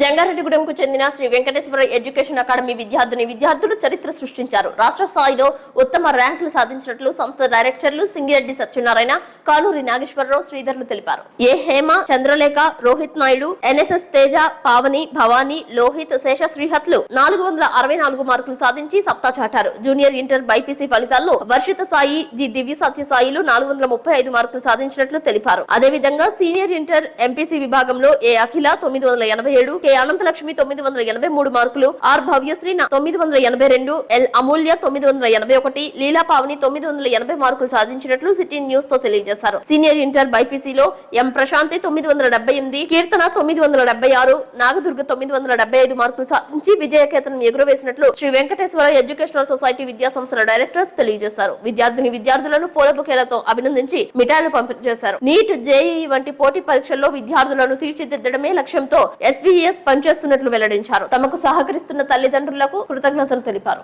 జంగారెడ్డిగూడెంకు చెందిన Shri Venkateswara education academy విద్యార్థిని విద్యార్థులు చరిత్ర సృష్టించారు. రాష్ట్ర స్థాయిలో ఉత్తమ ర్యాంకులు సాధించినట్లు సంస్థ డైరెక్టర్లు సింగిరెడ్డి సత్యనారాయణ కానూరి నాగేశ్వరరావు శ్రీధర్లు తెలిపారు. ఏ. హేమ చంద్రలేఖ రోహిత్ నాయుడు ఎన్ఎస్ఎస్ తేజ పావని భవానీ లోహిత్ శేష శ్రీహత్లు నాలుగు వందల అరవై నాలుగు మార్కులు సాధించి సత్తా చాటారు. జూనియర్ ఇంటర్ బైపీసీ ఫలితాల్లో వర్షిత సాయి జి దివ్య సత్య సాయిలు నాలుగు వందల ముప్పై ఐదు మార్కులు సాధించినట్లు తెలిపారు. అదేవిధంగా సీనియర్ ఇంటర్ ఎంపీసీ విభాగంలో ఏ అఖిల తొమ్మిది వందల ఎనభై ఏడు కె అనంతలక్ష్మి తొమ్మిది వందల ఎనభై మూడు మార్కులు ఆర్ భవ్యశ్రీ తొమ్మిది వందల ఎనభై రెండు ఎల్ అమూల్య తొమ్మిది వందల ఎనభై ఒకటి లీలా పావని తొమ్మిది వందల ఎనభై మార్కులు సాధించినట్లు సిటీ న్యూస్తో తెలియజేశారు. సీనియర్ ఇంటర్ బైపీసీలో ఎం ప్రశాంతి తొమ్మిది వందల డెబ్బై ఎనిమిది కీర్తన తొమ్మిది వందల డెబ్బై ఆరు నాగదుర్గ తొమ్మిది వందల డెబ్బై ఐదు మార్కులు సాధించి విజయకేతనం ఎగురవేసినట్లు శ్రీ వెంకటేశ్వర ఎడ్యుకేషనల్ సొసైటీ విద్యా సంస్థల డైరెక్టర్స్ తెలియజేశారు. విద్యార్థిని విద్యార్థులను పూల బుకేలతో అభినందించి మిఠాయిలు పంపిణీ చేశారు. నీట్ జేఈ వంటి పోటీ పరీక్షల్లో విద్యార్థులను తీర్చిదిద్దడమే లక్ష్యంతో ఎస్బీఎస్ ఎస్ పనిచేస్తున్నట్లు వెల్లడించారు. తమకు సహకరిస్తున్న తల్లిదండ్రులకు కృతజ్ఞతలు తెలిపారు.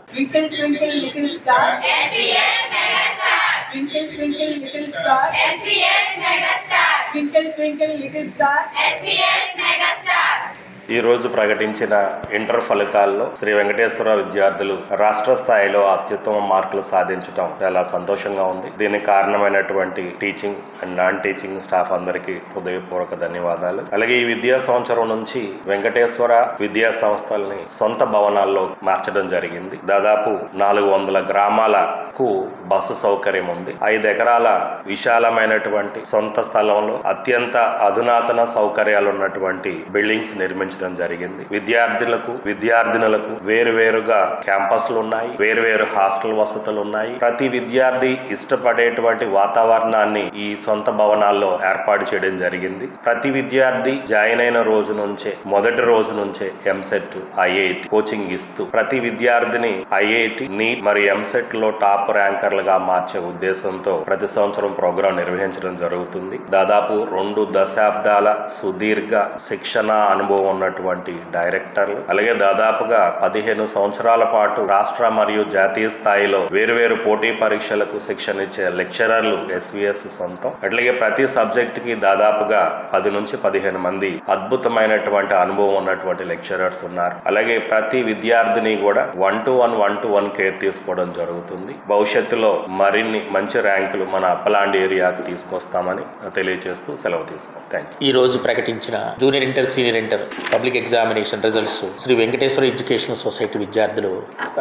ఈరోజు ప్రకటించిన ఇంటర్ ఫలితాల్లో శ్రీ వెంకటేశ్వర విద్యార్థులు రాష్ట్ర స్థాయిలో అత్యుత్తమ మార్కులు సాధించడం చాలా సంతోషంగా ఉంది. దీనికి కారణమైనటువంటి teaching and non teaching staff అందరికీ హృదయపూర్వక ధన్యవాదాలు. అలాగే ఈ విద్యా సంవత్సరం నుంచి వెంకటేశ్వర విద్యా సంస్థల్ని సొంత భవనాల్లో మార్చడం జరిగింది. దాదాపు నాలుగు వందల గ్రామాలకు బస్సు సౌకర్యం ఉంది. ఐదు ఎకరాల విశాలమైనటువంటి సొంత స్థలంలో అత్యంత అధునాతన సౌకర్యాలు ఉన్నటువంటి బిల్డింగ్స్ నిర్మించడం జరిగింది. విద్యార్థులకు విద్యార్థినులకు వేరు వేరుగా క్యాంపస్లు ఉన్నాయి వేరు వేరు హాస్టల్ వసతులు ఉన్నాయి. ప్రతి విద్యార్థి ఇష్టపడేటువంటి వాతావరణాన్ని ఈ సొంత భవనాల్లో ఏర్పాటు చేయడం జరిగింది. ప్రతి విద్యార్థి జాయిన్ అయిన రోజు నుంచే మొదటి రోజు నుంచే ఎంసెట్ ఐఐటి కోచింగ్ ఇస్తూ ప్రతి విద్యార్థిని ఐఐటి నీట్ మరి ఎంసెట్లో టాప్ ర్యాంకర్లుగా మార్చే ఉద్దేశంతో ప్రతి సంవత్సరం ప్రోగ్రాం నిర్వహించడం జరుగుతుంది. దాదాపు రెండు దశాబ్దాల సుదీర్ఘ శిక్షణ అనుభవం ఉన్నటువంటి డైరెక్టర్లు. అలాగే దాదాపుగా పదిహేను సంవత్సరాల పాటు రాష్ట్ర మరియు జాతీయ స్థాయిలో వేరువేరు పోటీ పరీక్షలకు శిక్షణ ఇచ్చే లెక్చరర్లు ఎస్విఎస్ సొంతం. అట్లాగే ప్రతి సబ్జెక్ట్కి దాదాపుగా పది నుంచి పదిహేను మంది అద్భుతమైనటువంటి అనుభవం ఉన్నటువంటి లెక్చరర్స్ ఉన్నారు. అలాగే ప్రతి విద్యార్థిని కూడా one to one one to one care తీసుకోవడం జరుగుతుంది. భవిష్యత్తులో మరిన్ని మంచి ర్యాంకులు మన అప్పలాండ్ ఏరియాకి తీసుకొస్తామని తెలియజేస్తూ సెలవు తీసుకోం థ్యాంక్ యూ ఈ రోజు ప్రకటించిన junior inter senior inter public examination results. Sri Venkateswara education society విద్యార్థులు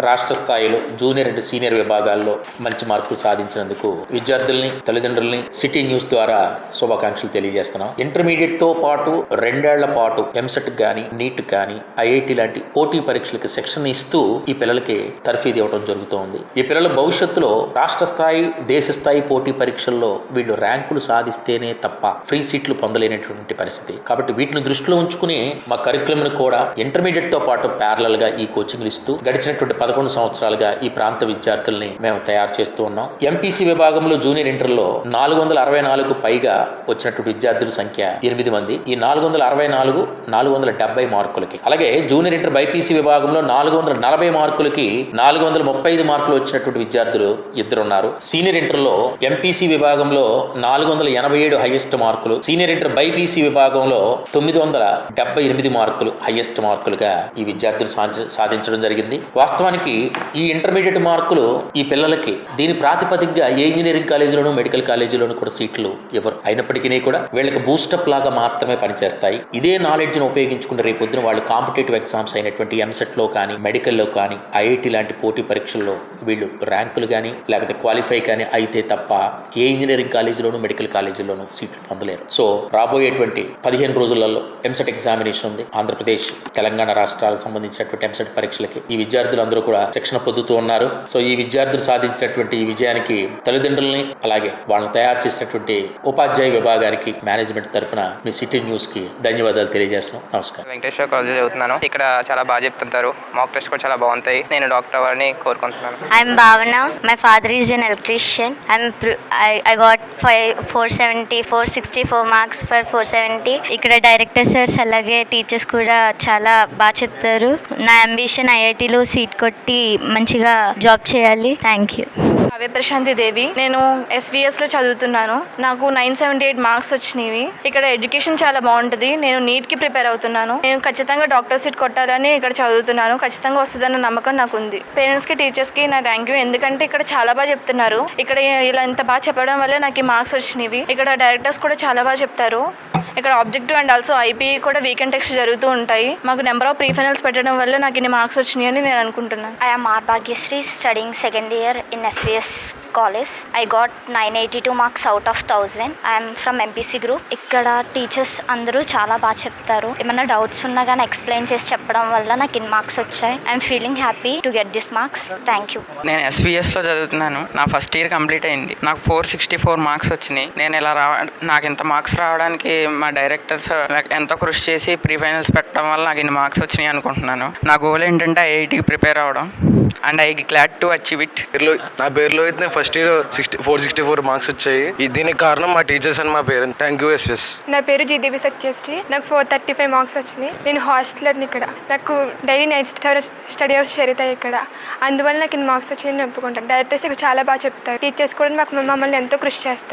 రాష్ట్ర స్థాయిలో జూనియర్ అండ్ సీనియర్ విభాగాల్లో మంచి మార్కులు సాధించినందుకు విద్యార్థుల్ని తల్లిదండ్రుల్ని సిటీ న్యూస్ ద్వారా శుభాకాంక్షలు తెలియజేస్తున్నాం. ఇంటర్మీడియట్తో పాటు రెండేళ్ళ పాటు ఎంసెట్ కానీ నీట్ కానీ ఐఐటి లాంటి పోటీ పరీక్షలకు శిక్షణ ఇస్తూ ఈ పిల్లలకి తర్ఫీదు ఇవ్వడం జరుగుతోంది. ఈ పిల్లల భవిష్యత్తులో రాష్ట్ర స్థాయి దేశ స్థాయి పోటీ పరీక్షల్లో వీళ్ళు ర్యాంకులు సాధిస్తేనే తప్ప ఫ్రీ సీట్లు పొందలేనటువంటి పరిస్థితి. కాబట్టి వీటిని దృష్టిలో ఉంచుకుని మా కరికులం కూడా ఇంటర్మీడియట్తో పాటు ప్యారలల్గా ఈ కోచింగ్లు ఇస్తూ గడిచినటువంటి పదకొండు సంవత్సరాలుగా ఈ ప్రాంత విద్యార్థుల్ని మేము తయారు చేస్తూ ఉన్నాం. ఎంపీసీ విభాగంలో జూనియర్ ఇంటర్లో నాలుగు వందల అరవై నాలుగు పైగా వచ్చినటువంటి విద్యార్థుల సంఖ్య ఎనిమిది మంది. ఈ నాలుగు వందల అరవై నాలుగు నాలుగు వందల డెబ్బై మార్కులకి. అలాగే జూనియర్ ఇంటర్ బైపీసీ విభాగంలో నాలుగు వందల నలభై మార్కులకి నాలుగు వందల ముప్పై ఐదు మార్కులు వచ్చినటువంటి విద్యార్థులు ఇద్దరు ఉన్నారు సీనియర్ ఇంటర్లో ఎంపీసీ విభాగంలో నాలుగు వందల ఎనభై ఏడు హైయెస్ట్ మార్కులు. సీనియర్ ఇంటర్ బైపీసీ విభాగంలో తొమ్మిది వందల డెబ్బై ఎనిమిది మార్కులు హైయెస్ట్ మార్కులుగా ఈ విద్యార్థులు సాధించడం జరిగింది. వాస్తవానికి ఈ ఇంటర్మీడియట్ మార్కులు ఈ పిల్లలకి దీని ప్రాతిపదికగా ఏ ఇంజనీరింగ్ కాలేజీలోను మెడికల్ కాలేజీలోను కూడా సీట్లు ఇవ్వరు అయినప్పటికీ కూడా వీళ్ళకి బూస్టప్ లాగా మాత్రమే పనిచేస్తాయి. ఇదే నాలెడ్జ్ను ఉపయోగించుకుంటే రేపొద్దున వాళ్ళు కాంపిటేటివ్ ఎగ్జామ్స్ అయినటువంటి ఎంసెట్లో కానీ మెడికల్లో కానీ ఐఐటి లాంటి పోటీ పరీక్షల్లో వీళ్ళు ర్యాంకులు కానీ లేకపోతే క్వాలిఫై కానీ అయితే తప్ప ఏ ఇంజనీరింగ్ కాలేజీలోను మెడికల్ కాలేజీలోను సీట్లు పొందలేరు. సో రాబోయేటువంటి పదిహేను రోజులలో ఎంసెట్ ఎగ్జామినేషన్ ఉంది. ఆంధ్రప్రదేశ్ తెలంగాణ రాష్ట్రాలకు సంబంధించినటువంటి ఎంసెట్ పరీక్షలకి ఈ విద్యార్థులు అందరూ కూడా శిక్షణ పొందుతూ ఉన్నారు. సో ఈ విద్యార్థులు సాధించినటువంటి ఈ విజయానికి తల్లిదండ్రుల్ని అలాగే వాళ్ళని తయారు చేసినటువంటి ఉపాధ్యాయ విభాగానికి మేనేజ్మెంట్ తరపున మీ సిటీ న్యూస్కి ధన్యవాదాలు తెలియజేస్తున్నాం. నమస్కారం. వెంకటేశ్వర కాలేజ్ చదువుతున్నాను. ఇక్కడ చాలా బాగా చెప్తుంటారు. మాక్ టెస్ట్ కూడా చాలా బాగుంటాయి. నేను డాక్టర్ అవ్వాలని కోరుకుంటున్నాను. I'm Bhavana. My father is an electrician. I'm pr- I, I got five, 470, 464 marks for 470. ఇక్కడ డైరెక్టర్ సార్స్ అలాగే టీచర్స్ కూడా చాలా బాగా చెప్తారు. నా అంబిషన్ ఐఐటిలో సీట్ కొట్టి మంచిగా జాబ్ చేయాలి. Thank you Kavya Prashanthi Devi. నేను ఎస్విఎస్లో చదువుతున్నాను. నాకు నైన్ సెవెంటీ ఎయిట్ మార్క్స్ వచ్చినవి. ఇక్కడ ఎడ్యుకేషన్ చాలా బాగుంటుంది. నేను నీట్కి ప్రిపేర్ అవుతున్నాను. నేను ఖచ్చితంగా డాక్టర్ సీట్ కొట్టాలని ఇక్కడ చదువుతున్నాను. ఖచ్చితంగా వస్తుందన్న నమ్మకం నాకు ఉంది పేరెంట్స్కి టీచర్స్కి నా థ్యాంక్ యూ ఎందుకంటే ఇక్కడ చాలా బాగా చెప్తున్నారు. ఇక్కడ ఇలా ఇంత బాగా చెప్పడం వల్ల నాకు ఈ మార్క్స్ వచ్చినవి. ఇక్కడ డైరెక్టర్స్ కూడా చాలా బాగా చెప్తారు. ఇక్కడ ఆబ్జెక్టివ్ అండ్ ఆల్సో ఐపీ కూడా వీకెండ్ టెక్స్ట్ జరుగుతూ ఉంటాయి. మాకు నెంబర్ ఆఫ్ ప్రీ ఫైనల్స్ పెట్టడం వల్ల నాకు ఇన్ని మార్క్స్ వచ్చినాయని నేను అనుకుంటున్నాను. I'm R Bhagyashri studying second year in year S college I got nine eighty two marks out of thousand I'm from MPC group ఇక్కడ టీచర్స్ అందరూ చాలా బాగా చెప్తారు. ఏమైనా డౌట్స్ ఉన్నా కానీ ఎక్స్ప్లెయిన్ చేసి చెప్పడం వల్ల నాకు ఇన్ మార్క్స్ వచ్చాయి. I'm feeling happy to get this marks thank you నేను ఎస్విఎస్లో చదువుతున్నాను. నా ఫస్ట్ ఇయర్ కంప్లీట్ అయింది. నాకు ఫోర్ సిక్స్టీ ఫోర్ మార్క్స్ వచ్చినాయి. నేను ఇలా రావ నాకు ఇంత మార్క్స్ రావడానికి మా డైరెక్టర్స్ ఎంతో కృషి చేసి ప్రీ ఫైనల్స్ పెట్టడం వల్ల నాకు ఇన్ని మార్క్స్ వచ్చినాయి అనుకుంటున్నాను. నా గోల్ ఏంటంటే ఐఐటికి ప్రిపేర్ అవ్వడం and I glad to achieve it నా పేరులో అయితే first year sixty four sixty four marks వచ్చాయి. దీనికి కారణం మా టీచర్స్ అండ్ మా పేరెంట్స్ థ్యాంక్ యూ ఎస్ఎస్ నా పేరు జీదేవి సత్యశ్రీ. నాకు ఫోర్ థర్టీ ఫైవ్ మార్క్స్ వచ్చినాయి. నేను హాస్టలర్ని ఇక్కడ. నాకు డైలీ నైట్ స్టడీ అవర్స్ జరుగుతాయి ఇక్కడ. అందువల్ల నాకు ఇన్ని మార్క్స్ వచ్చి నేను ఒప్పుకుంటాను డైరెక్టర్స్ ఇక్కడ చాలా బాగా చెప్తారు. టీచర్స్ కూడా మాకు మమ్మల్ని ఎంతో కృషి చేస్తారు.